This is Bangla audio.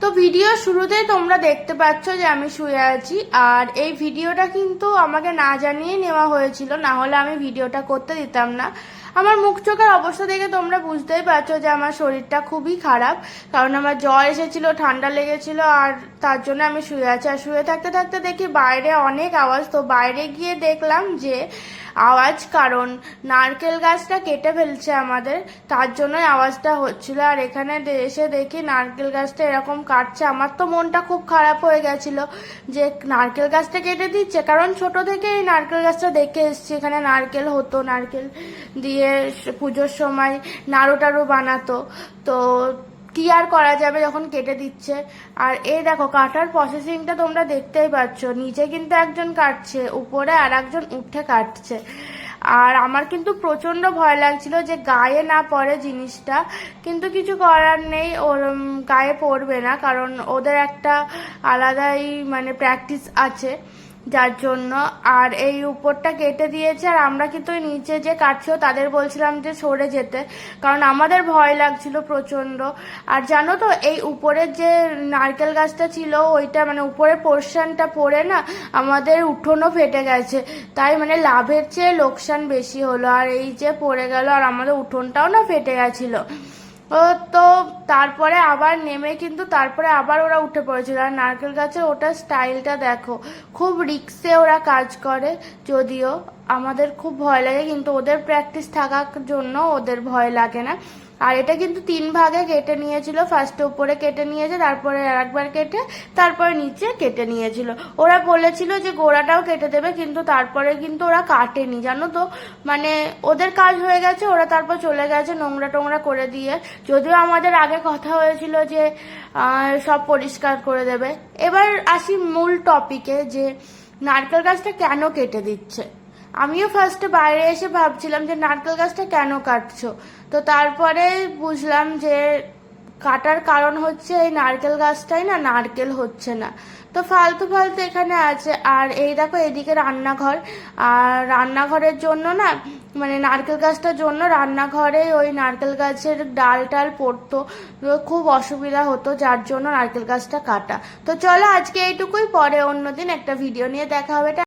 তো ভিডিও শুরুতেই তোমরা দেখতে পাচ্ছ যে আমি শুয়ে আছি, আর এই ভিডিওটা কিন্তু আমাকে না জানিয়ে নেওয়া হয়েছিল, না হলে আমি ভিডিওটা করতে দিতাম না। আমার মুখ চোখের অবস্থা দেখে তোমরা বুঝতেই পারছ যে আমার শরীরটা খুবই খারাপ। কারণ আমার জ্বর এসেছিল, ঠান্ডা লেগেছিল, আর তার জন্য আমি শুয়ে আছি। আর শুয়ে থাকতে থাকতে দেখি বাইরে অনেক আওয়াজ। তো বাইরে গিয়ে দেখলাম যে আওয়াজ, কারণ নারকেল গাছটা কেটে ফেলছে আমাদের। তার জন্যই আওয়াজটা হচ্ছিল। আর এখানে এসে দেখি নারকেল গাছটা এরকম কাটছে। আমার তো মনটা খুব খারাপ হয়ে গেছিল যে নারকেল গাছটা কেটে দিচ্ছে। কারণ ছোট থেকে এই নারকেল গাছটা দেখে এসছি। এখানে নারকেল হতো, নারকেল দিয়ে স- পুজোর সময় নাড়ু টাড়ু বানাতো। তো কি আর করা যাবে যখন কেটে দিচ্ছে? আর এই দেখো কাটার প্রসেসিংটা তোমরা দেখতেই পাচ্ছ। নিচে কিন্তু একজন কাটছে, উপরে আর একজন উঠে কাটছে। আর আমার কিন্তু প্রচণ্ড ভয় লাগছিল যে গায়ে না পড়ে জিনিসটা। কিন্তু কিছু করার নেই, ওর গায়ে পড়বে না, কারণ ওদের একটা আলাদাই মানে প্র্যাকটিস আছে। যার জন্য আর এই উপরটা কেটে দিয়েছে, আর আমরা কিন্তু নিচে যে কাটছো তাদের বলছিলাম যে সরে যেতে, কারণ আমাদের ভয় লাগছিল প্রচণ্ড আর জানো তো, এই উপরের যে নারকেল গাছটা ছিল, ওইটা মানে উপরের পোর্শনটা পড়ে না, আমাদের উঠোনও ফেটে গেছে। তাই মানে লাভের চেয়ে লোকসান বেশি হলো, আর এই যে পড়ে গেল, আর আমাদের উঠোনটাও না ফেটে গেছিল। তো তারপরে আবার নেমে কিন্তু তারপরে আবার ওরা উঠে পড়েছিল। আর নারকেল গাছের ওটা স্টাইলটা দেখো, খুব রিক্সে ওরা কাজ করে, যদিও আমাদের খুব ভয় লাগে, কিন্তু ওদের প্র্যাকটিস থাকার জন্য ওদের ভয় লাগে না। আর এটা কিন্তু তিন ভাগে কেটে নিয়েছিল। ফার্স্টে উপরে কেটে নিয়েছে, তারপরে আরেকবার কেটে, তারপরে নিচে কেটে নিয়েছিল। ওরা বলেছিল যে গোড়াটাও কেটে দেবে, কিন্তু তারপরে কিন্তু ওরা কাটেনি, জানো তো? মানে ওদের কাজ হয়ে গেছে, ওরা তারপর চলে গেছে নোংরা টোংরা করে দিয়ে। যদিও আমাদের আগে কথা হয়েছিল যে সব পরিষ্কার করে দেবে। এবার আসি মূল টপিকে যে, নারকেল গাছটা কেন কেটে দিচ্ছে? আমিও ফার্স্টে বাইরে এসে ভাবছিলাম যে নারকেল গাছটা কেন কাটছো? তো তারপরে বুঝলাম যে কাটার কারণ হচ্ছে এই নারকেল গাছটাই না, নারকেল হচ্ছে না। তো ফালতু ফালতু এখানে আছে। আর এই দেখো, এদিকে রান্নাঘর। আর রান্নাঘরের জন্য না মানে নারকেল গাছটার জন্য রান্নাঘরে ওই নারকেল গাছের ডাল টাল পড়তো। খুব অসুবিধা হতো, যার জন্য নারকেল গাছটা কাটা। তো চলো আজকে এইটুকুই, পরে অন্যদিন একটা ভিডিও নিয়ে দেখা হবে।